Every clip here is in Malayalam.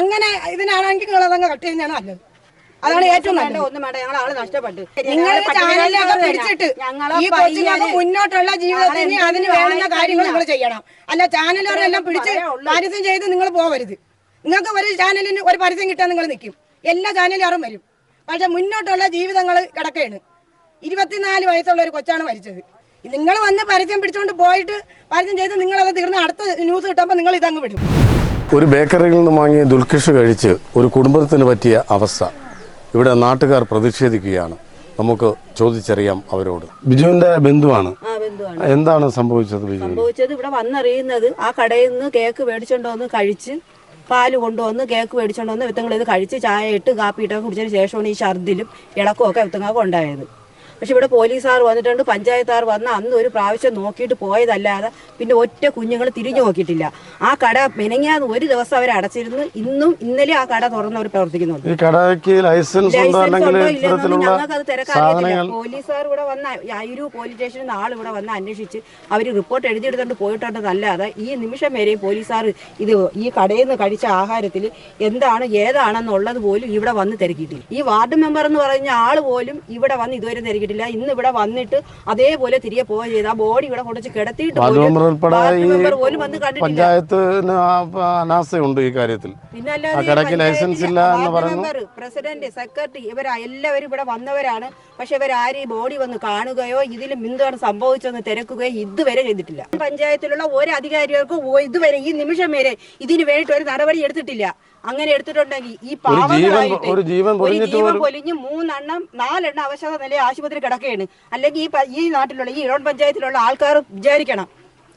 അങ്ങനെ ഇതിനാണെങ്കിൽ നിങ്ങൾ അതങ്ങ് കട്ട് ചെയ്യുന്നതാണ് നല്ലത് അതാണ് ഏറ്റവും നല്ലത്. ഒന്നും വേണ്ട. ഞങ്ങൾ ആൾ നഷ്ടപ്പെട്ടു. നിങ്ങൾ ചാനലിലൊക്കെ പിടിച്ചിട്ട് ഈ കൊച്ചിനൊക്കെ മുന്നോട്ടുള്ള ജീവിതത്തിന് അതിന് വേണ്ട കാര്യങ്ങൾ നിങ്ങൾ ചെയ്യണം. അല്ല ചാനലുകാരെല്ലാം പിടിച്ച് പരസ്യം ചെയ്ത് നിങ്ങൾ പോവരുത് നിങ്ങൾക്ക് ഒരു ചാനലിന് ഒരു പരസ്യം കിട്ടാൻ നിങ്ങൾ നിൽക്കും. എല്ലാ ചാനലുകാരും വരും. പക്ഷെ മുന്നോട്ടുള്ള ജീവിതങ്ങൾ കിടക്കുകയാണ് ഇരുപത്തിനാല് വയസ്സുള്ള ഒരു കൊച്ചാണ് മരിച്ചത്. നിങ്ങൾ വന്ന് പരസ്യം പിടിച്ചുകൊണ്ട് പോയിട്ട് പരസ്യം ചെയ്ത് നിങ്ങളത് തീർന്ന് അടുത്ത ന്യൂസ് കിട്ടുമ്പോൾ നിങ്ങൾ ഇതങ്ങ് വിടും. ഒരു ബേക്കറിയിൽ നിന്ന് വാങ്ങിയ ദുൽഖിഷ് കഴിച്ച് ഒരു കുടുംബത്തിന് പറ്റിയ അവസ്ഥ. ഇവിടെ നാട്ടുകാർ പ്രതിഷേധിക്കുകയാണ്. നമുക്ക് ചോദിച്ചറിയാം അവരോട്. ബിജുവിന്റെ ബന്ധുവാണ്. എന്താണ് സംഭവിച്ചത് ബിജു? സംഭവിച്ചത് ഇവിടെ വന്നറിയുന്നത് ആ കടയിൽ നിന്ന് കേക്ക് മേടിച്ചോണ്ടോന്ന് കഴിച്ച് പാൽ കൊണ്ടുവന്ന് കേക്ക് മേടിച്ചോണ്ടോന്ന് വിത്തങ്ങൾ ഇത് കഴിച്ച് ചായ ഇട്ട് കാപ്പി ഇട്ടൊക്കെ കുടിച്ചതിന് ശേഷമാണ് ഈ ഛർദിലും ഇളക്കവും ഒക്കെ വിത്തങ്ങൾക്ക് ഉണ്ടായത്. പക്ഷെ ഇവിടെ പോലീസുകാർ വന്നിട്ടുണ്ട് പഞ്ചായത്തുകാർ വന്ന് അന്ന് ഒരു പ്രാവശ്യം നോക്കിയിട്ട് പോയതല്ലാതെ പിന്നെ ഒറ്റ കുഞ്ഞുങ്ങൾ തിരിഞ്ഞു നോക്കിയിട്ടില്ല. ആ കട മെനങ്ങാന്ന് ഒരു ദിവസം അവർ അടച്ചിരുന്നു. ഇന്നും ഇന്നലെ ആ കട തുറന്ന് അവർ പ്രവർത്തിക്കുന്നുണ്ട്. ഈ കടയ്ക്ക് ലൈസൻസ് ഉണ്ടോ അല്ലെങ്കിൽ ഞങ്ങൾക്കത് തിരക്കറിയത്തില്ല പോലീസുകാർ ഇവിടെ വന്ന അയിരു പോലീസ് സ്റ്റേഷനിൽ നിന്ന് ആൾ ഇവിടെ വന്ന് അന്വേഷിച്ച് അവർ റിപ്പോർട്ട് എഴുതിയെടുത്തോണ്ട് പോയിട്ടുണ്ടെന്നല്ലാതെ ഈ നിമിഷം വരെയും പോലീസുകാർ ഇത് ഈ കടയിൽ നിന്ന് കഴിച്ച ആഹാരത്തിൽ എന്താണ് ഏതാണെന്നുള്ളത് പോലും ഇവിടെ വന്ന് തിരക്കിയിട്ടില്ല. ഈ വാർഡ് മെമ്പർ എന്ന് പറഞ്ഞ ആൾ പോലും ഇവിടെ വന്ന് ഇതുവരെ തിരക്കിയിട്ടില്ല. ഇന്ന് ഇവിടെ വന്നിട്ട് അതേപോലെ തിരികെ പോവുക ചെയ്ത്. ആ ബോഡി ഇവിടെ കൊണ്ടുവച്ച് കിടത്തിയിട്ട് പോലും വന്ന് കണ്ടിട്ടില്ല. പഞ്ചായത്തിന് അനാസയുണ്ട് ഈ കാര്യത്തിൽ. പിന്നെ ലൈസൻസ് ഇല്ല എന്ന് പറയുന്നു. പ്രസിഡന്റ് സെക്രട്ടറി ഇവർ എല്ലാവരും ഇവിടെ വന്നവരാണ്. പക്ഷെ ഇവരാരും ഈ ബോഡി വന്ന് കാണുകയോ ഇതിലും എന്താണ് സംഭവിച്ചതെന്ന് തിരക്കുകയോ ഇതുവരെ ചെയ്തിട്ടില്ല. പഞ്ചായത്തിലുള്ള ഒരു അധികാരികൾക്കും ഇതുവരെ ഈ നിമിഷം വരെ ഇതിനു വേണ്ടിയിട്ട് ഒരു നടപടി എടുത്തിട്ടില്ല. അങ്ങനെ എടുത്തിട്ടുണ്ടെങ്കിൽ ഈ ഒരു ജീവൻ ഒരു പൊലിഞ്ഞ് മൂന്നെണ്ണം നാലെണ്ണം അവശത നിലയിൽ ആശുപത്രി കിടക്കുകയാണ്. അല്ലെങ്കിൽ ഈ ഈ നാട്ടിലുള്ള ഈ ഇടവൺ പഞ്ചായത്തിലുള്ള ആൾക്കാർ വിചാരിക്കണം.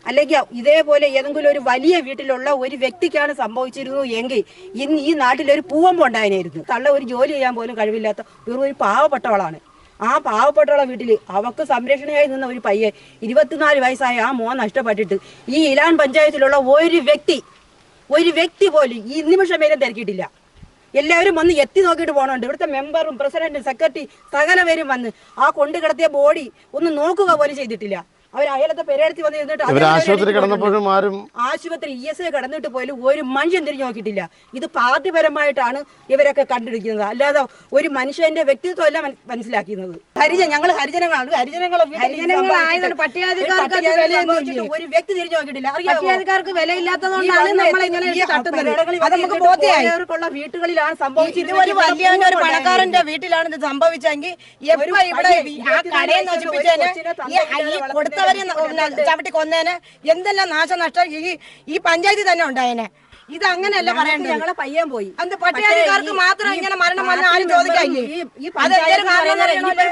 അല്ലെങ്കിൽ ഇതേപോലെ ഏതെങ്കിലും ഒരു വലിയ വീട്ടിലുള്ള ഒരു വ്യക്തിക്കാണ് സംഭവിച്ചിരുന്നു എങ്കിൽ ഇന്ന് ഈ നാട്ടിലൊരു പൂവമ്പ് ഉണ്ടായിരുന്നു തള്ള ഒരു ജോലി ചെയ്യാൻ പോലും കഴിവില്ലാത്ത വെറും ഒരു പാവപ്പെട്ടവളാണ്. ആ പാവപ്പെട്ടവളെ വീട്ടിൽ അവക്ക് സംരക്ഷണയായി നിന്ന ഒരു പയ്യെ ഇരുപത്തിനാല് വയസ്സായ ആ മോൻ നഷ്ടപ്പെട്ടിട്ട് ഈ ഇലാൻ പഞ്ചായത്തിലുള്ള ഒരു വ്യക്തി ഒരു വ്യക്തി പോലും ഈ നിമിഷം വരെ തിരക്കിയിട്ടില്ല. എല്ലാവരും വന്ന് എത്തി നോക്കിയിട്ട് പോകണുണ്ട് ഇവിടുത്തെ മെമ്പറും പ്രസിഡന്റും സെക്രട്ടറി സകല പേരും വന്ന് ആ കൊണ്ടു കിടത്തിയ ബോഡി ഒന്ന് നോക്കുക പോലും ചെയ്തിട്ടില്ല. അവർ അയലത്തെ പെരേടത്തി വന്ന് ഇരുന്നിട്ട് ആശുപത്രി കിടന്നപ്പോഴും ആരും ആശുപത്രി ഇ എസ് ഐ കടന്നിട്ട് പോലും ഒരു മനുഷ്യൻ തിരിഞ്ഞു നോക്കിയിട്ടില്ല. ഇത് പാർട്ടിപരമായിട്ടാണ് ഇവരൊക്കെ കണ്ടിരിക്കുന്നത്. അല്ലാതെ ഒരു മനുഷ്യന്റെ വ്യക്തിത്വം അല്ല മന- മനസ്സിലാക്കുന്നത് ഹരിജൻ ഞങ്ങൾ ഹരിജനങ്ങളാണ്. ഹരിജനങ്ങളെ ഹരിജനങ്ങളായതുകൊണ്ട് പട്ടികജാതിക്കാർക്ക് ഒരു വ്യക്തി തിരിഞ്ഞു നോക്കിയിട്ടില്ല? പട്ടികജാതിക്കാർക്ക് വിലയില്ലാത്തതുകൊണ്ടാണ് നമ്മൾ ഇങ്ങനെ തട്ടുന്നത് അത് നമുക്ക് വീട്ടുകളിലാണ് സംഭവിച്ചത്. ഒരു വലിയ ഒരു പണക്കാരന്റെ വീട്ടിലാണ് ഇത് സംഭവിച്ചെങ്കിൽ എപ്പോ ഇവിടെ ആ കടയെ നശിപ്പിച്ചേന് ഈ ഈ കൊടുത്തവരെ ചവിട്ടി കൊന്നേനെ. എന്തെല്ലാം നാശനഷ്ടം ഈ ഈ പഞ്ചായത്തിൽ തന്നെ ഉണ്ടായേനെ. ഇത് അങ്ങനെയല്ല പറയണ്ടത്. ഞങ്ങളെ പയ്യൻ പോയി. അത് പട്ടികജാതിക്കാർക്ക് മാത്രം ഇങ്ങനെ മരണം വന്ന ആരും ചോദിക്കാൻ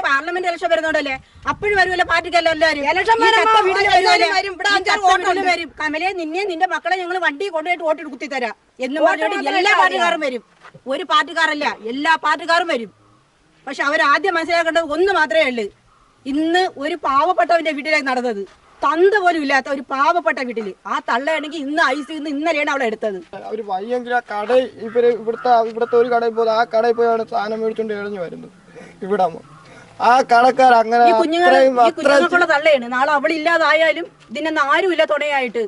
പാർലമെന്റ് ഇലക്ഷൻ വരുന്നോണ്ടല്ലേ? അപ്പോഴും വരുമല്ലോ പാർട്ടിക്കല്ലോ എല്ലാവരും ഇലക്ഷൻ വരും. ഇവിടെ അഞ്ചാറ് ചത്ത വരും. കമലെ നിന്നെ നിന്റെ മക്കളെ ഞങ്ങൾ വണ്ടി കൊണ്ടുപോയിട്ട് വോട്ട് കുത്തി തരാം. എന്ന് പറഞ്ഞിട്ട് എല്ലാ പാർട്ടിക്കാരും വരും. ഒരു പാർട്ടിക്കാരല്ല എല്ലാ പാർട്ടിക്കാരും വരും. പക്ഷെ അവർ ആദ്യം മനസ്സിലാക്കേണ്ടത് ഒന്ന് മാത്രമേ ഉള്ളൂ. ഇന്ന് ഒരു പാവപ്പെട്ടവന്റെ വീട്ടിലേക്ക് നടന്നത്. തന്ത പോലും ഇല്ലാത്ത ഒരു പാവപ്പെട്ട വീട്ടിൽ. ആ തള്ളയാണെങ്കിൽ ഇന്ന് ഐസ് ഇന്ന് ഇന്നലെയാണ് അവളെ എടുത്തത്. അവർ വയ്യെങ്കിൽ ആ കട ഇവർ ഇവിടുത്തെ ഇവിടുത്തെ ഒരു കടയിൽ പോലും ആ കടയിൽ പോയി അവിടെ സാധനം മേടിച്ചോണ്ട് എഴഞ്ഞു വരുന്നു. ഇവിടെ. ആ കടക്കാർ അങ്ങനെ ഈ കുഞ്ഞുങ്ങൾ അത്രയും ഈ കുഞ്ഞുങ്ങൾക്കുള്ള തള്ളയാണ്. നാളെ അവളില്ലാതായാലും ഇതിനൊന്നും ആരുമില്ല തുണയായിട്ട്.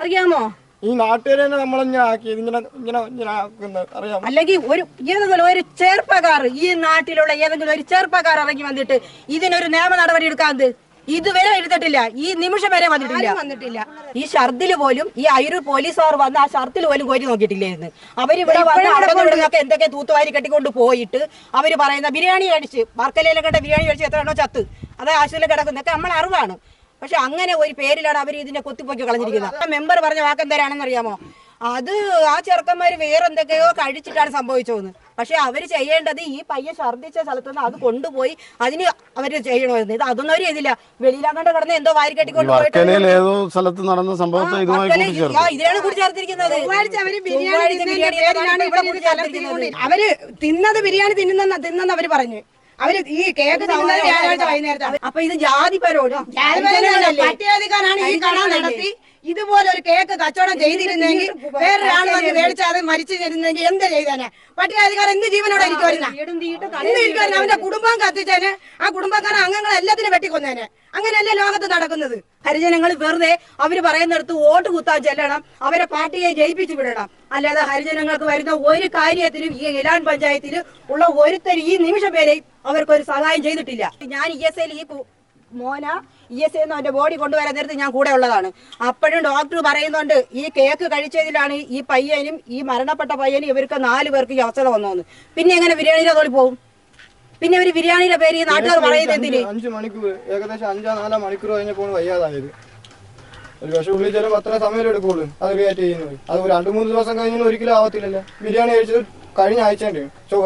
അറിയാമോ? ഈ നാട്ടുകാരെ തന്നെ നമ്മളിങ്ങനെ ഇങ്ങനെ ഇങ്ങനെ ഇങ്ങനെ ആക്കുന്നത് അറിയാമോ? അല്ലെങ്കിൽ ഒരു ഏതെങ്കിലും ഒരു ചെറുപ്പക്കാർ ഈ നാട്ടിലുള്ള ഏതെങ്കിലും ഒരു ചെറുപ്പക്കാർ ഇറങ്ങി വന്നിട്ട് ഇതിനൊരു നിയമ നടപടി എടുക്കാത് ഇതുവരെ എടുത്തിട്ടില്ല ഈ നിമിഷം വരെ വന്നിട്ടില്ല. വന്നിട്ടില്ല. ഈ ഷർദിൽ പോലും ഈ അയിരൂർ പോലീസുകാർ വന്ന് ആ ഷർത്തിൽ പോലും കോരി നോക്കിയിട്ടില്ലായിരുന്നു. അവരിവിടെ വന്ന് അവിടെ എന്തൊക്കെ തൂത്തുവാരി കെട്ടിക്കൊണ്ട് പോയിട്ട് അവർ പറയുന്ന ബിരിയാണി കഴിച്ച് വർക്കലയിലെ കണ്ട ബിരിയാണി കഴിച്ച് എത്ര എണ്ണോ ചത്ത്. അത് ആശുപത്രിയിൽ കിടക്കുന്നൊക്കെ നമ്മൾ അറിവാണ്. പക്ഷെ അങ്ങനെ ഒരു പേരിലാണ് അവർ ഇതിനെ കൊത്തിപ്പൊക്കി കളഞ്ഞിരിക്കുന്നത്. മെമ്പർ പറഞ്ഞ വാക്കെന്തരാണെന്ന് അറിയാമോ അത് ആ ചെറുക്കന്മാര് വേറെന്തൊക്കെയോ കഴിച്ചിട്ടാണ് സംഭവിച്ചതെന്ന്. പക്ഷെ അവർ ചെയ്യേണ്ടത് ഈ പയ്യൻ ഛർദ്ദിച്ച സ്ഥലത്തുനിന്ന് അത് കൊണ്ടുപോയി അതിന് അവർ ചെയ്യണമായിരുന്നു. ഇത് അതൊന്നും അവർ ചെയ്തില്ല. വെളിയിലാകണ്ട കിടന്ന് എന്തോ വാരി കെട്ടിക്കൊണ്ട് വർക്കലയിൽ ഏതോ സ്ഥലത്ത് നടന്ന സംഭവത്തെ ഇതിലാണ് കൂടി ചേർത്തിരിക്കുന്നത് അവർ തിന്നത് ബിരിയാണി തിന്നുന്ന തിന്നെന്ന് അവർ പറഞ്ഞു. അവർ ഈ കേക്ക് തിന്നുന്നത് വ്യാഴാഴ്ച വൈകുന്നേരത്തെ അപ്പൊ ഇത് ജാതിപരോട് പട്ടികജാതിക്കാരാണ് ഈ കട നടത്തി ഇതുപോലെ ഒരു കേക്ക് കച്ചവടം ചെയ്തിരുന്നെങ്കിൽ വേറൊരാൾ വന്ന് മേടിച്ചാതെ മരിച്ചു തരുന്നെങ്കിൽ എന്ത് ചെയ്തേനെ? പട്ടികാധികാരം എന്ത് ജീവനോടെ എനിക്ക് വരുന്ന അവന്റെ കുടുംബം കത്തിച്ചേനെ. ആ കുടുംബക്കാരൻ അംഗങ്ങൾ എല്ലാത്തിനും വെട്ടിക്കൊന്നേനെ. അങ്ങനെയല്ലേ ലോകത്ത് നടക്കുന്നത്? ഹരിജനങ്ങൾ വെറുതെ അവർ പറയുന്നിടത്ത് വോട്ട് കുത്താൻ ചെല്ലണം. അവരെ പാർട്ടിയെ ജയിപ്പിച്ചു വിടണം. അല്ലാതെ ഹരിജനങ്ങൾക്ക് വരുന്ന ഒരു കാര്യത്തിലും ഈ ഇലാൻ പഞ്ചായത്തിൽ ഉള്ള ഒരുത്തരും ഈ നിമിഷം അവർക്ക് ഒരു സഹായം ചെയ്തിട്ടില്ല. ഞാൻ ഇ എസ് ഐയിൽ ഈ മോന ഇ എസ് എന്ന് അവന്റെ ബോഡി കൊണ്ടുവരാൻ നേരത്ത് ഞാൻ കൂടെ ഉള്ളതാണ്. അപ്പോഴും ഡോക്ടർ പറയുന്നുണ്ട് ഈ കേക്ക് കഴിച്ചതിലാണ് ഈ പയ്യനും ഈ മരണപ്പെട്ട പയ്യനും ഇവർക്ക് നാല് പേർക്ക് ഈ അവസ്ഥ വന്നോന്ന് പിന്നെ എങ്ങനെ ബിരിയാണിയുടെ തോളി പോകും പിന്നെ ഒരു ബിരിയാണിയുടെ പേര് ഈ നാട്ടുകാർ പറയുന്നത് എന്തിനു? അഞ്ച് മണിക്കൂർ ഏകദേശം അഞ്ചോ നാലോ മണിക്കൂർ കഴിഞ്ഞപ്പോൾ വയ്യാതായത്. ഒരു പക്ഷെ ഉള്ളിൽ ചിലപ്പോൾ അത്ര സമയം എടുക്കുള്ളൂ അത് റിയാക്ട് ചെയ്യുന്നത്. അത് രണ്ട് മൂന്ന് ദിവസം കഴിഞ്ഞാൽ ഒരിക്കലും ആവത്തില്ലല്ലോ. ബിരിയാണി കഴിച്ചത് കഴിഞ്ഞ ആഴ്ച ഉണ്ട്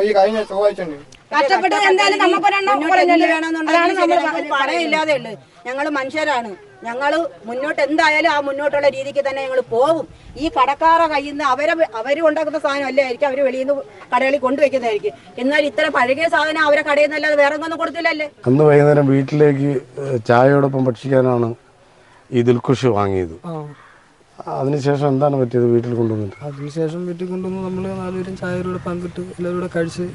ഈ കഴിഞ്ഞ ചൊവ്വാഴ്ച ഉണ്ട് കഷ്ടപ്പെട്ട് എന്തായാലും നമുക്കൊരെണ്ണം പറഞ്ഞല്ലേ. അതാണ് നമ്മൾ പറയില്ലാതെ ഉള്ളു. ഞങ്ങൾ മനുഷ്യരാണ്. ഞങ്ങൾ മുന്നോട്ട് എന്തായാലും ആ മുന്നോട്ടുള്ള രീതിക്ക് തന്നെ ഞങ്ങൾ പോവും. ഈ കടക്കാറ കയ്യിൽ നിന്ന് അവരെ അവർ ഉണ്ടാക്കുന്ന സാധനം അല്ലായിരിക്കും അവർ വെളിയിൽ നിന്ന് കടകളിൽ കൊണ്ടുവയ്ക്കുന്നതായിരിക്കും. എന്നാൽ ഇത്ര പഴകിയ സാധനം അവരെ കടയിൽ നിന്നല്ലാതെ വേറെ ഒന്നും കൊടുത്തില്ലല്ലേ? അന്ന് വൈകുന്നേരം വീട്ടിലേക്ക് ചായയോടൊപ്പം ഭക്ഷിക്കാനാണ് ഈ ദിൽഖുഷ് വാങ്ങിയത്. അതിനുശേഷം എന്താണ് പറ്റിയത് വീട്ടിൽ കൊണ്ടുവന്നിട്ട്? അതിനുശേഷം വീട്ടിൽ കൊണ്ടുവന്ന് നമ്മൾ നാലുപേരും ചായയോടെ പങ്കിട്ട് എല്ലാവരും കൂടെ കഴിച്ച്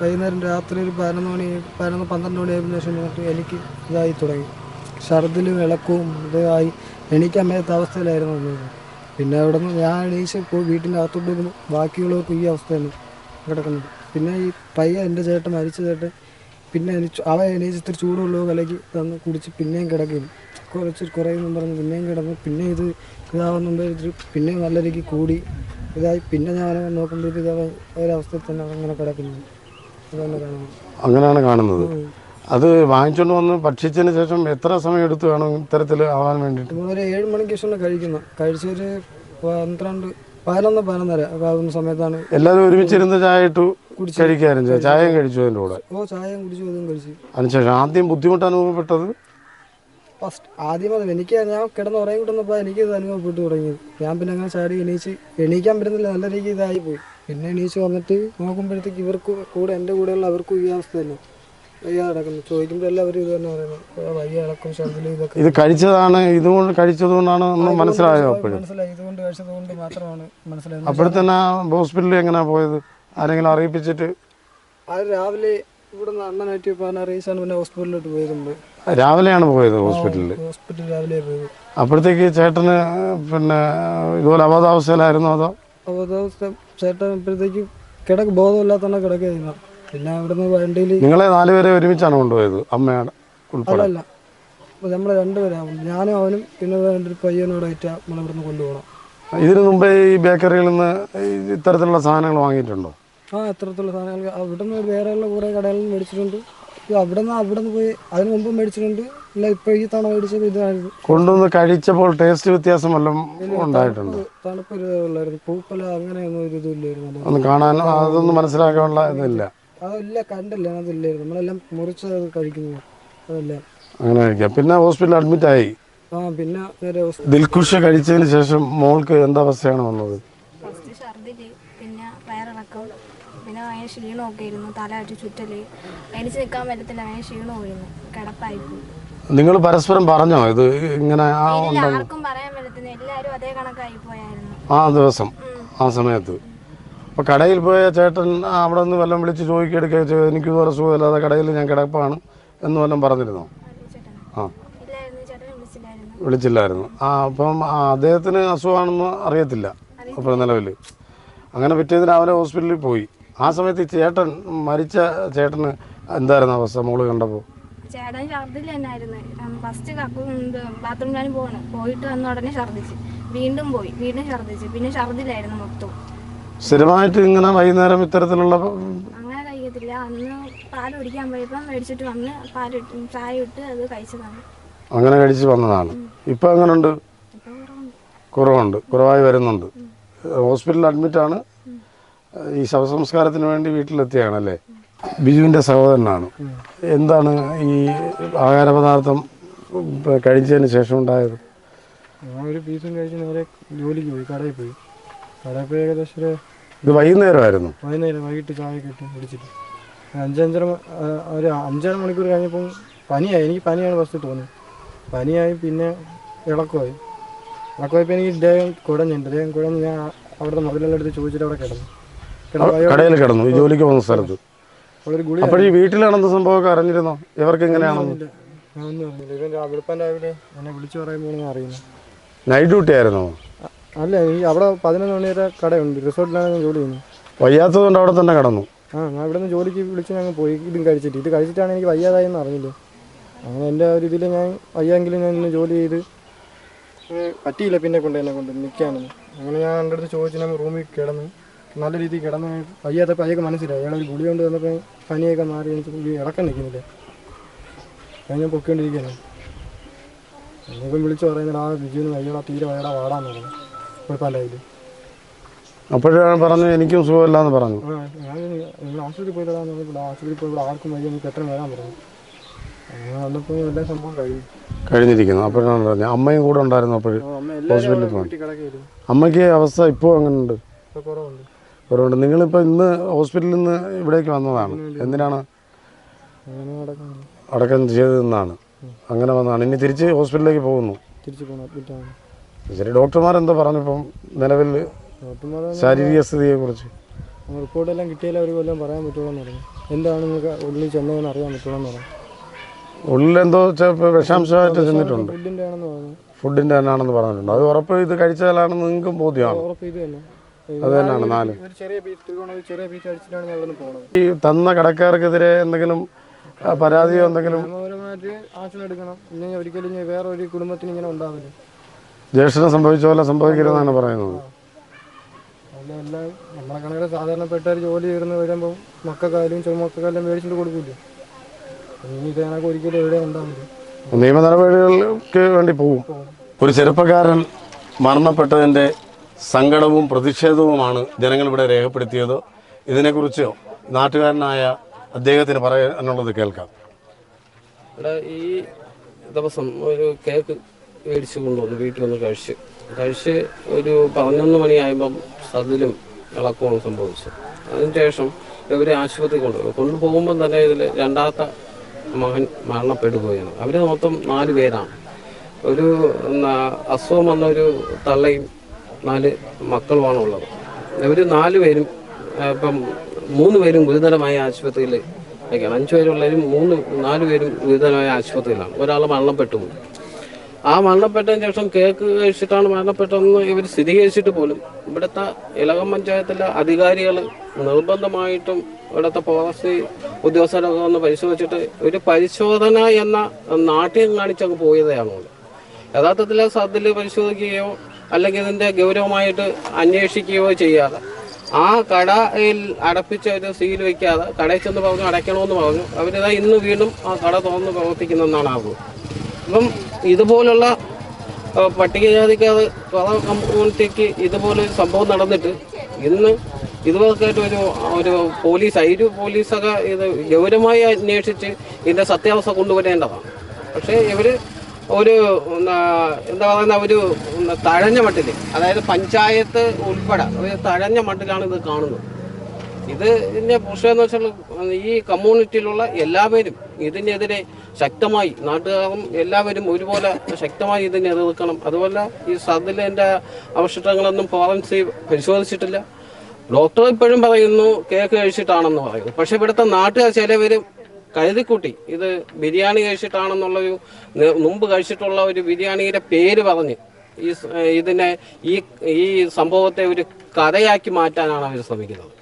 വൈകുന്നേരം രാത്രി ഒരു പതിനൊന്ന് മണി പതിനൊന്ന് പന്ത്രണ്ട് മണിയായതിനു ശേഷം ഞങ്ങൾക്ക് എനിക്ക് ഇതായി തുടങ്ങി. ഛർദിലും ഇളക്കവും ഇതായി. എണീക്കാൻ മേത്ത അവസ്ഥയിലായിരുന്നു പിന്നെ അവിടെ നിന്ന് ഞാൻ എണീച്ച് പോയി വീട്ടിന്റെ അകത്തോട്ട് ഇരുന്നു ബാക്കിയുള്ളവർക്ക് ഈ അവസ്ഥയാണ് കിടക്കുന്നത്. പിന്നെ ഈ പയ്യ എന്റെ ചേട്ടൻ മരിച്ച ചേട്ടൻ പിന്നെ എനിക്ക് അവ എണീച്ച് ഇത്തിരി കലക്കി തന്ന് കുടിച്ച് പിന്നെയും കിടക്കും കുറച്ച് കുറയുന്നു പറഞ്ഞ് പിന്നെയും കിടന്നു. പിന്നെ ഇത് ഇതാവുന്നുമ്പോൾ പിന്നെ നല്ല രീതിക്ക് കൂടി ഇതായി. പിന്നെ ഞാൻ നോക്കുമ്പോഴത്തേക്ക് ഇത് ഒരവസ്ഥയിൽ തന്നെ അങ്ങനെ കിടക്കുന്നു. അതാണ് കാണുന്നത് അങ്ങനെയാണ് കാണുന്നത്. അത് വാങ്ങിച്ചുകൊണ്ട് വന്ന് ഭക്ഷിച്ചതിന് ശേഷം എത്ര സമയം എടുത്തു വേണം ഇത്തരത്തിൽ ആവാൻ വേണ്ടിയിട്ട്? നമ്മളൊരു ഏഴ് മണിക്ക് ശേഷം കഴിക്കുന്നു. കഴിച്ചൊരു പന്ത്രണ്ട് പതിനൊന്ന് പതിനൊന്നര. ആകുന്ന സമയത്താണ് എല്ലാവരും ഒരുമിച്ചിരുന്ന് ചായ ഇട്ടു കഴിക്കാനും ചായയും കഴിച്ചു അതിന്റെ കൂടെ. ഓ ചായയും കുടിച്ചു അതും കഴിച്ചു. അതിനുശേഷം ആദ്യം ബുദ്ധിമുട്ട് അനുഭവപ്പെട്ടത് ഫസ്റ്റ് ആദ്യം അത് എനിക്ക് ഞാൻ കിടന്ന് ഉറങ്ങി കിട്ടുന്നപ്പോൾ എനിക്ക് ഇത് അനുഭവപ്പെട്ടു തുടങ്ങിയത്. ഞാൻ പിന്നെ അങ്ങനെ ചാടി എണീച്ച് എണീക്കാൻ പറ്റുന്നില്ല. നല്ല രീതിയിൽ ഇതായി പോയി. പിന്നെ എണീച്ച് വന്നിട്ട് നോക്കുമ്പോഴത്തേക്ക് ഇവർക്ക് കൂടെ എന്റെ കൂടെയുള്ള അവർക്കും ഈ അവസ്ഥ തന്നെ. വയ്യ കിടക്കുന്നു. ചോദിക്കുമ്പോൾ എല്ലാവരും ഇത് തന്നെ പറയുന്നത്. "ആ, വയ്യ കിടക്കും ഛർദിലും ഇതൊക്കെ ഇത് കഴിച്ചതാണ് ഇതുകൊണ്ട് കഴിച്ചതുകൊണ്ടാണ് ഒന്ന് മനസ്സിലായോ അപ്പോഴും? മനസ്സിലായി. ഇതുകൊണ്ട് കഴിച്ചത് കൊണ്ട് മാത്രമാണ് മനസ്സിലായത്. അപ്പോഴത്തന്നെ ഹോസ്പിറ്റലിൽ എങ്ങനെയാ പോയത്? ആരെങ്കിലും അറിയിപ്പിച്ചിട്ട്? അത് രാവിലെ അണ്ണൻ അണ്ണനായിട്ട് പറഞ്ഞ റീസാണ് പിന്നെ ഹോസ്പിറ്റലിലോട്ട് പോയത് രാവിലെയാണ് പോയത് ഹോസ്പിറ്റലിൽ? ഹോസ്പിറ്റൽ രാവിലെ പോയത്. അപ്പോഴത്തേക്ക് ചേട്ടന് പിന്നെ ഇതുപോലെ അബോധാവസ്ഥയിലായിരുന്നു അതോ? അപ്പോൾ ചേട്ടൻ ഇപ്പോഴത്തേക്ക് കിടക്ക് ബോധമില്ലാത്തതാണ് കിടക്കുകയായിരുന്നു പിന്നെ ഇവിടുന്ന് വണ്ടിയിൽ നിങ്ങളെ നാലുപേരെ ഒരുമിച്ചാണ് കൊണ്ടുപോയത് അമ്മയാണ് ഉൾപ്പെടെ? അല്ലല്ല. അപ്പോൾ നമ്മൾ രണ്ടുപേരാവും ഞാനും അവനും പിന്നെ വേണ്ട പയ്യനോടായിട്ട് പയ്യനോട് നമ്മൾ ഇവിടുന്ന് കൊണ്ടുപോകണം. ഇതിനു മുമ്പേ ഈ ബേക്കറിയിൽ നിന്ന് ഈ ഇത്തരത്തിലുള്ള സാധനങ്ങൾ വാങ്ങിയിട്ടുണ്ടോ? ആ ഇത്തരത്തിലുള്ള സാധനങ്ങൾ. അവിടുന്ന് വേറെയുള്ള കുറേ കടകളിൽ നിന്ന് മേടിച്ചിട്ടുണ്ട്. അവിടുന്ന് അവിടുന്ന് പോയി അതിന് മുമ്പ് മേടിച്ചിട്ടുണ്ട്. ഇല്ല ഇപ്പോൾ ഈ തവണ മേടിച്ചത് ഇതായിരുന്നു. കൊണ്ടുവന്ന് കഴിച്ചപ്പോൾ ടേസ്റ്റ് വ്യത്യാസം വല്ലതും ഉണ്ടായിട്ടുണ്ടോ. തണുപ്പ് പൂപ്പല അങ്ങനെയൊന്നും ഒരു ഒന്ന് കാണാൻ അതൊന്നും മനസ്സിലാക്കാനുള്ള ഇതില്ല. അതല്ല കണ്ടില്ല അതില്ലായിരുന്നു. നമ്മളെല്ലാം മുറിച്ച് കഴിക്കുന്നു. അതല്ല. അങ്ങനെ കഴിക്കാം. പിന്നെ ഹോസ്പിറ്റലിൽ അഡ്മിറ്റായി ആ പിന്നെ നേരെ ദിൽഖുഷ കഴിച്ചതിന് ശേഷം മോൾക്ക് എന്താ അവസ്ഥയാണ് വന്നത്? ഫസ്റ്റ് ഛർദിൽ പിന്നെ വയറിളക്കം പിന്നെ ഭയങ്കര ക്ഷീണമൊക്കെ ഇരുന്നു തലയായിട്ട് ചുറ്റൽ. എണിച്ച് നിൽക്കാൻ പറ്റത്തില്ല ഭയങ്കര ക്ഷീണമായിരുന്നു. കിടപ്പായിരുന്നു നിങ്ങൾ പരസ്പരം പറഞ്ഞോ? ഇത് ഇങ്ങനെ ആ പോയായിരുന്നു. ആ ദിവസം ആ സമയത്ത്. അപ്പോൾ കടയിൽ പോയ ചേട്ടൻ അവിടെ നിന്ന് വല്ലതും വിളിച്ച് ചോദിക്കെടുക്കുകയോ ചെയ്തു എനിക്ക് ഇതുപോലെ സുഖമില്ലാതെ കടയിൽ ഞാൻ കിടപ്പാണ് എന്ന് വല്ലതും പറഞ്ഞിരുന്നോ? ആ. വിളിച്ചില്ലായിരുന്നു. ആ അപ്പം അദ്ദേഹത്തിന് അസുഖമാണെന്ന് അറിയത്തില്ല അപ്പോൾ നിലവിൽ അങ്ങനെ പിറ്റേന്ന് രാവിലെ ഹോസ്പിറ്റലിൽ പോയി. ആ സമയത്ത് ചേട്ടൻ മരിച്ച ചേട്ടന് എന്തായിരുന്നു അവസ്ഥ മോൾ കണ്ടപ്പോൾ ചേട്ടൻ ഛർദിൽ തന്നെയായിരുന്നു ഫസ്റ്റ് ബാത്റൂമിലാണ് പോകണം പോയിട്ട് വന്ന ഉടനെ ഛർദിച്ച് വീണ്ടും പോയി. വീണ്ടും ഛർദിച്ച് പിന്നെ ഛർദിലായിരുന്നു മൊത്തം. സ്ഥിരമായിട്ട് ഇങ്ങനെ വൈകുന്നേരം ഇത്തരത്തിലുള്ള അങ്ങനെ കഴിക്കത്തില്ല അന്ന് പാൽ കുടിക്കാൻ പോയപ്പോ മേടിച്ചിട്ട് വന്ന് പാൽ ചായ ഇട്ട് അത് കഴിച്ചതാണ്. അങ്ങനെ കഴിച്ച് വന്നതാണ്. ഇപ്പം എങ്ങനെയുണ്ട് കുറവുണ്ട്. കുറവായി വരുന്നുണ്ട്. ഹോസ്പിറ്റലിൽ അഡ്മിറ്റാണ്. ഈ ശവസംസ്കാരത്തിന് വേണ്ടി വീട്ടിലെത്തിയാണല്ലേ ബിജുവിന്റെ സഹോദരനാണ്. എന്താണ് ഈ ആഹാര പദാർത്ഥം കഴിച്ചതിന് ശേഷം ഉണ്ടായത്? ഞാൻ ഒരു പീസും കഴിച്ച് നേരെ ജോലിക്ക് പോയി കടയിൽ പോയി. കടയിൽ പോയി ഏകദേശം ഒരു ഇത് വൈകുന്നേരമായിരുന്നു. വൈകുന്നേരം വൈകിട്ട് ചായ കെട്ടി കുടിച്ചിട്ട്. അഞ്ചഞ്ചര മ- ആ, ഒരു അഞ്ചര മണിക്കൂർ കഴിഞ്ഞപ്പോൾ പനിയായി എനിക്ക് പനിയാണ് ഫസ്റ്റ് തോന്നി പനിയായി പിന്നെ ഇളക്കമായി. ഇളക്കമായപ്പോൾ എനിക്ക് ദേഹം കുടഞ്ഞുണ്ട്. ദേഹം കുടഞ്ഞ് ഞാൻ അവിടുത്തെ മുതലെല്ലാം എടുത്ത് ചോദിച്ചിട്ട് അവിടെ കിടന്നു. കിടന്നു കടയിൽ കിടന്നു ഈ ജോലിക്ക് പോകുന്ന സ്ഥലത്ത്. അപ്പോൾ ഈ വീട്ടിൽ നടന്ന സംഭവമൊക്കെ അറിഞ്ഞിരുന്നോ? ഇവർക്ക് എങ്ങനെയാണെന്ന്? ഇവൻ വെളുപ്പം രാവിലെ എന്നെ വിളിച്ചു പറയുമ്പോൾ ഞാൻ അറിയുന്നത്. നൈറ്റ് ഡ്യൂട്ടി ആയിരുന്നോ? അല്ല ഈ അവിടെ പതിനൊന്ന് മണി വരെ കടയുണ്ട്. റിസോർട്ടിലാണ് ഞാൻ ജോലി ചെയ്യുന്നത്. വയ്യാത്തതുകൊണ്ട് അവിടെ തന്നെ കിടന്നു. ആ ഞാൻ ഇവിടെ നിന്ന് ജോലിക്ക് വിളിച്ച് ഞങ്ങൾ പോയി. ഇതും കഴിച്ചിട്ട്. ഇത് കഴിച്ചിട്ടാണ് എനിക്ക് വയ്യാതായെന്ന് അറിഞ്ഞില്ല? അങ്ങനെ എന്റെ ഒരു ഇതിൽ ഞാൻ വയ്യാങ്കിലും ഞാൻ ഇന്ന് ജോലി ചെയ്ത് പറ്റിയില്ല. പിന്നെ കൊണ്ട് എന്നെ കൊണ്ട് നിൽക്കാനെന്ന് അങ്ങനെ ഞാൻ എന്റെ അടുത്ത് ചോദിച്ചു നമ്മൾ റൂമിൽ കിടന്ന് നല്ല രീതിയിൽ കിടന്ന് വയ്യാത്തപ്പോൾ അയ്യൊക്കെ മനസ്സിലായി. അയാൾ ഒരു ഗുളി കൊണ്ട് വന്നപ്പോൾ പനിയൊക്കെ മാറി എനിക്ക് ഇളക്കം നിൽക്കുന്നില്ല. ഞാൻ പൊക്കിക്കൊണ്ടിരിക്കുകയാണ്. എന്നിപ്പം വിളിച്ചു പറയുന്നത് ആ ബിജുവിന് വയ്യടാ തീരെ വയ്യടാ വാടാന്ന് പറഞ്ഞു കുഴപ്പമില്ലായി അപ്പോഴാണ് പറഞ്ഞു എനിക്കും സുഖമില്ല എന്ന് പറഞ്ഞു. നിങ്ങൾ ആശുപത്രി പോയിട്ടാന്ന് പറഞ്ഞപ്പോൾ ആശുപത്രി പോയി ഇവിടെ ആർക്കും വയ്യ എനിക്ക് എത്ര വരാൻ പറഞ്ഞു അങ്ങനെ വന്നപ്പോൾ എല്ലാ സംഭവം കഴിഞ്ഞു. കഴിഞ്ഞിരിക്കുന്നു. അപ്പോഴാണ് പറഞ്ഞത്. അമ്മയും കൂടെ ഉണ്ടായിരുന്നു അപ്പോൾ ഹോസ്പിറ്റലിൽ പോകാൻ. അമ്മയ്ക്ക് അവസ്ഥ ഇപ്പോൾ അങ്ങനെയുണ്ട് ഇപ്പോൾ കുറവുണ്ട് നിങ്ങൾ നിങ്ങളിപ്പോൾ ഇന്ന് ഹോസ്പിറ്റലിൽ നിന്ന് ഇവിടേക്ക് വന്നതാണ്. എന്തിനാണ്? അടക്കം ചെയ്തതെന്നാണ്. അങ്ങനെ വന്നതാണ്. ഇനി തിരിച്ച് ഹോസ്പിറ്റലിലേക്ക് പോകുന്നു. ശരി ഡോക്ടർമാരെന്താ പറഞ്ഞിപ്പം നിലവിൽ ശാരീരിക സ്ഥിതിയെക്കുറിച്ച് റിപ്പോർട്ടെല്ലാം കിട്ടിയാലും അവർ കൊല്ലം പറയാൻ പറ്റുള്ളൂ എന്ന് പറഞ്ഞു. എന്താണ് നിങ്ങൾക്ക് ഉള്ളിൽ ചെന്നതെന്ന് അറിയാൻ പറ്റുള്ളൂ എന്ന് പറഞ്ഞു. ഉള്ളിലെന്തോ വിഷാംശമായിട്ട് ചെന്നിട്ടുണ്ട്. ഫുഡിന്റെ തന്നെയാണെന്ന് പറഞ്ഞിട്ടുണ്ട്. അത് ഉറപ്പ് ഇത് കഴിച്ചാലാണെന്ന് നിങ്ങൾക്കും ബോധ്യമാണ്. അത് തന്നെയാണ് നാല് ഈ തന്ന കടക്കാർക്കെതിരെ എന്തെങ്കിലും പരാതിയോ എന്തെങ്കിലും? ഒരിക്കലും വേറെ ഒരു കുടുംബത്തിന് ഇങ്ങനെ ഉണ്ടാവില്ല. ജ്യേഷ്ഠനെ സംഭവിച്ച പോലെ സംഭവിക്കരുതെന്നാണ് പറയുന്നത്. എല്ലാം നമ്മളെ കണക്കിലെ സാധാരണപ്പെട്ടവർ ജോലി ചെയ്യുന്ന വരുമ്പോൾ മക്കൾക്കായാലും ചുമക്കൾക്കായാലും മേടിച്ചിട്ട് കൊടുക്കൂലേ. ഇനി ഇതേനൊക്കെ ഒരിക്കലും എവിടെ ഉണ്ടാവില്ല. നിയമ നടപടികൾക്ക് വേണ്ടി പോകും ഒരു ചെറുപ്പക്കാരൻ മരണപ്പെട്ടതിന്റെ സങ്കടവും പ്രതിഷേധവുമാണ് ജനങ്ങൾ ഇവിടെ രേഖപ്പെടുത്തിയത്. ഇതിനെക്കുറിച്ച് നാട്ടുകാരനായ അദ്ദേഹത്തിന് പറയാനുള്ളത് കേൾക്കാം. ഇവിടെ ഈ ദിവസം ഒരു കേക്ക് മേടിച്ചു കൊണ്ടുവന്നു വീട്ടിൽ വന്ന് കഴിച്ച്. കഴിച്ച് ഒരു പതിനൊന്ന് മണിയായപ്പം സതിലും ഇളക്കവും സംഭവിച്ചു അതിനുശേഷം ഇവരെ ആശുപത്രി കൊണ്ടുപോയി. കൊണ്ടുപോകുമ്പം തന്നെ ഇതിൽ രണ്ടാമത്തെ മകൻ മരണപ്പെടുകയാണ്. അവർ മൊത്തം നാല് പേരാണ്. ഒരു അസുഖം വന്ന ഒരു തള്ളയും നാല് മക്കളുമാണ് ഉള്ളത് ഇവർ നാല് പേരും ഇപ്പം മൂന്ന് പേരും ഗുരുതരമായ ആശുപത്രിയിൽ ഒക്കെയാണ് അഞ്ചു പേരുള്ളവരും മൂന്ന് നാല് പേരും ഗുരുതരമായ ആശുപത്രിയിലാണ്. ഒരാൾ മരണപ്പെട്ടു ആ മരണപ്പെട്ടതിന് ശേഷം കേക്ക് കഴിച്ചിട്ടാണ് മരണപ്പെട്ടതെന്ന് ഇവർ സ്ഥിരീകരിച്ചിട്ട് പോലും ഇവിടുത്തെ ഇലകം പഞ്ചായത്തിലെ അധികാരികൾ നിർബന്ധമായിട്ടും ഇവിടുത്തെ പോലീസ് ഉദ്യോഗസ്ഥരൊക്കെ ഒന്ന് പരിശോധിച്ചിട്ട് ഒരു പരിശോധന എന്ന നാട്ടിൽ കാണിച്ചങ്ങ് പോയതാണ് യഥാർത്ഥത്തിൽ സദ്യയിൽ പരിശോധിക്കുകയോ അല്ലെങ്കിൽ ഇതിന്റെ ഗൗരവമായിട്ട് അന്വേഷിക്കുകയോ ചെയ്യാതെ. ആ കടയിൽ അടപ്പിച്ച ഒരു സീൽ വെക്കാതെ കടയിൽ ചെന്ന് പറഞ്ഞു അടയ്ക്കണമെന്ന് പറഞ്ഞു. അവരിതാ ഇന്ന് വീണ്ടും ആ കട തുറന്ന് പ്രവർത്തിക്കുന്നെന്നാണ് ആവുക അപ്പം ഇതുപോലുള്ള ആ, പട്ടികജാതിക്കാർ പല കമ്മ്യൂണിറ്റിക്ക് ഇതുപോലൊരു സംഭവം നടന്നിട്ട് ഇന്ന് ഇതുപോലൊക്കെയായിട്ട് ഒരു ഒരു പോലീസ് ഐരു പോലീസൊക്കെ ഇത് ഗൗരവമായി അന്വേഷിച്ച് ഇതിന്റെ സത്യാവസ്ഥ കൊണ്ടുവരേണ്ടതാണ്. പക്ഷേ ഇവർ ഒരു എന്താ പറയുന്ന ഒരു തഴഞ്ഞ മട്ടിൽ അതായത് പഞ്ചായത്ത് ഉൾപ്പെടെ ഒരു തഴഞ്ഞ മട്ടിലാണ് ഇത് കാണുന്നത്. ഇത് ഇതിന്റെ പ്രശ്നം എന്ന് വെച്ചാൽ ഈ കമ്മ്യൂണിറ്റിയിലുള്ള എല്ലാവരും ഇതിനെതിരെ ശക്തമായി നാട്ടുകാരും എല്ലാവരും ഒരുപോലെ ശക്തമായി ഇതിനെ എതിർക്കണം. അതുപോലെ ഈ സതിലിന്റെ അവശിഷ്ടങ്ങളൊന്നും ഫോറൻസി പരിശോധിച്ചിട്ടില്ല. ഡോക്ടർ ഇപ്പോഴും പറയുന്നു കേക്ക് കഴിച്ചിട്ടാണെന്ന് പറയുന്നു. പക്ഷെ ഇവിടുത്തെ നാട്ടുകാർ ചിലവരും കരുതിക്കൂട്ടി. ഇത് ബിരിയാണി കഴിച്ചിട്ടാണെന്നുള്ളൊരു മുമ്പ് കഴിച്ചിട്ടുള്ള ഒരു ബിരിയാണിയുടെ പേര് പറഞ്ഞ് ഈ ഇതിനെ ഈ ഈ സംഭവത്തെ ഒരു കഥയാക്കി മാറ്റാനാണ് അവർ ശ്രമിക്കുന്നത്.